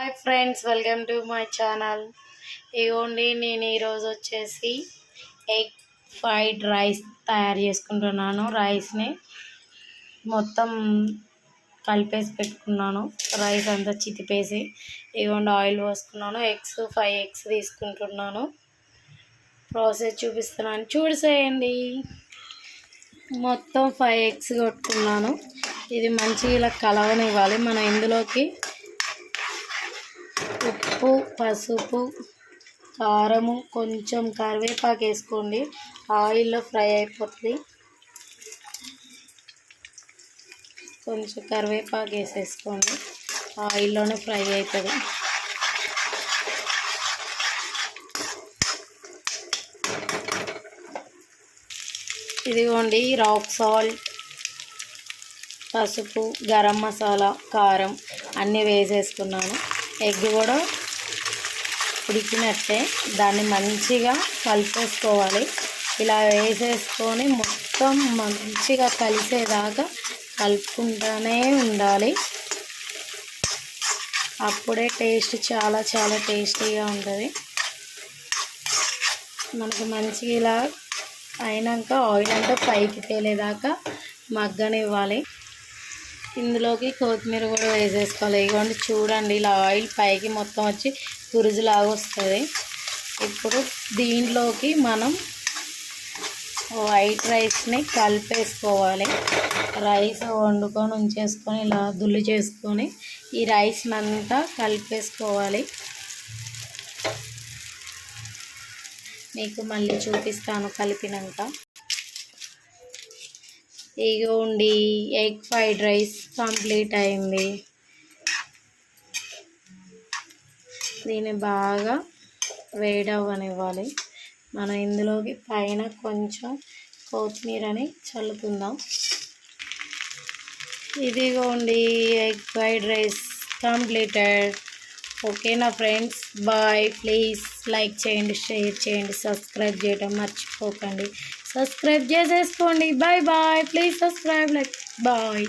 Hi friends welcome to my channel. ఇగోండి నేను ఈరోజు వచ్చేసి ఎగ్ ఫ్రైడ్ రైస్ తయారు చేసుకుంటున్నాను. రైస్ని మొత్తం కలిపేసి పెట్టుకున్నాను. రైస్ అంతా చితిపేసి ఇగోండి ఆయిల్ పోసుకున్నాను. ఎగ్స్ ఫైవ్ ఎగ్స్ తీసుకుంటున్నాను. ప్రాసెస్ చూపిస్తున్నాను. చూసేయండి మొత్తం ఫైవ్ ఎగ్స్ కొట్టుకున్నాను. ఇది మంచిగా ఇలా కలవనివ్వాలి. మనం ఇందులోకి ఉప్పు పసుపు కారము కొంచెం కరివేపాకు వేసుకోండి. ఆయిల్లో ఫ్రై అయిపోతుంది. కొంచెం కరివేపాకు వేసేసుకోండి. ఆయిల్లోనే ఫ్రై అవుతుంది ఇదిగోండి రాక్ సాల్ట్ పసుపు గరం మసాలా కారం అన్నీ వేసేసుకున్నాను. ఎగ్ కూడా ఉడికినట్టే. దాన్ని మంచిగా కలిపేసుకోవాలి. ఇలా వేసేసుకొని మొత్తం మంచిగా కలిసేదాకా కలుపుకుంటూనే ఉండాలి. అప్పుడే టేస్ట్ చాలా చాలా టేస్టీగా ఉంటుంది. మనకి మంచిగా ఇలా అయినాక ఆయిల్ అంతా పైకి తేలేదాకా మగ్గనివ్వాలి. ఇందులోకి కొత్తిమీర కూడా వేసేసుకోవాలి. ఇదిగోండి చూడండి ఇలా ఆయిల్ పైకి మొత్తం వచ్చి గురుజులాగా వస్తుంది. ఇప్పుడు దీంట్లోకి మనం వైట్ రైస్ని కలిపేసుకోవాలి. రైస్ వండుకొని ఉంచేసుకొని ఇలా దుల్లు చేసుకొని ఈ రైస్ని అంతా కలిపేసుకోవాలి. మీకు మళ్ళీ చూపిస్తాను కలిపినాక. ఇగోండి ఎగ్ ఫ్రైడ్ రైస్ కంప్లీట్ అయింది. దీన్ని బాగా వేడవ్వనివ్వాలి. మనం ఇందులోకి పైన కొంచెం కొత్తిమీరని చల్లుకుందాం. ఇదిగోండి ఎగ్ ఫ్రైడ్ రైస్ కంప్లీటెడ్. ఓకేనా ఫ్రెండ్స్ బాయ్. ప్లీజ్ లైక్ చేయండి షేర్ చేయండి సబ్స్క్రైబ్ చేయడం మర్చిపోకండి. సబ్స్క్రైబ్ చేసేసుకోండి. Bye bye please subscribe like. Bye